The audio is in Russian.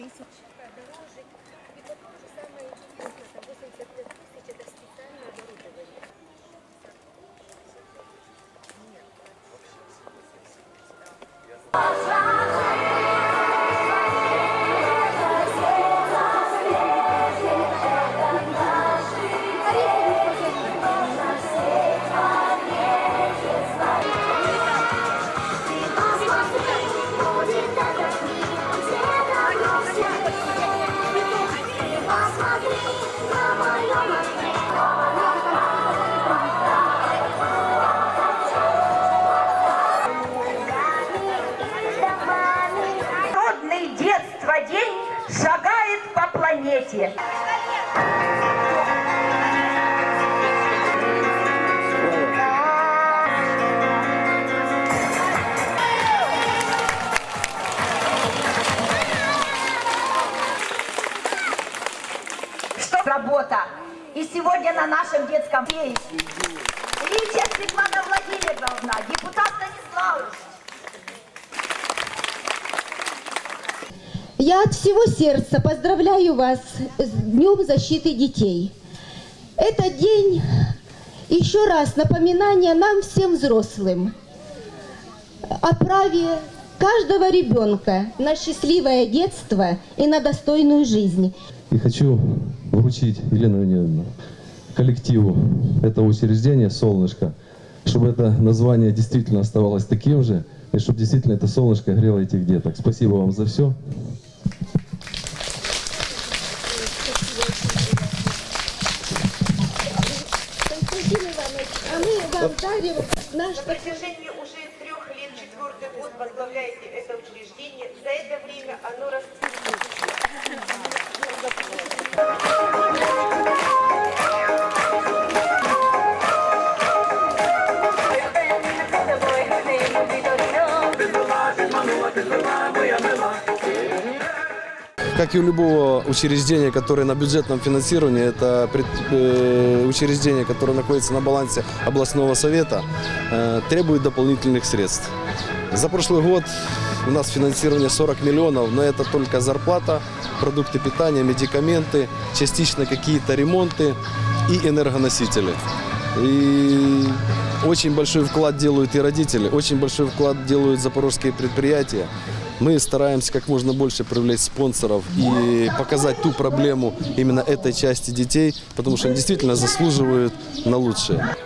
Thanks, дети. Работа? И сегодня на нашем детском фее Личия Светлана Владимировна, депутат Я от всего сердца поздравляю вас с Днем защиты детей. Этот день еще раз напоминание нам всем взрослым о праве каждого ребенка на счастливое детство и на достойную жизнь. И хочу вручить Елену Леонидовну коллективу этого учреждения «Солнышко», чтобы это название действительно оставалось таким же, и чтобы действительно это солнышко грело этих деток. Спасибо вам за все. А мы вам дарим наш На протяжении уже трех лет, четвертый год возглавляете Как и у любого учреждения, которое на бюджетном финансировании, это э, учреждение, которое находится на балансе областного совета, э, требует дополнительных средств. За прошлый год у нас финансирование 40 миллионов, но это только зарплата, продукты питания, медикаменты, частично какие-то ремонты и энергоносители. И очень большой вклад делают и родители, очень большой вклад делают запорожские предприятия. Мы стараемся как можно больше привлечь спонсоров и показать ту проблему именно этой части детей, потому что они действительно заслуживают на лучшее.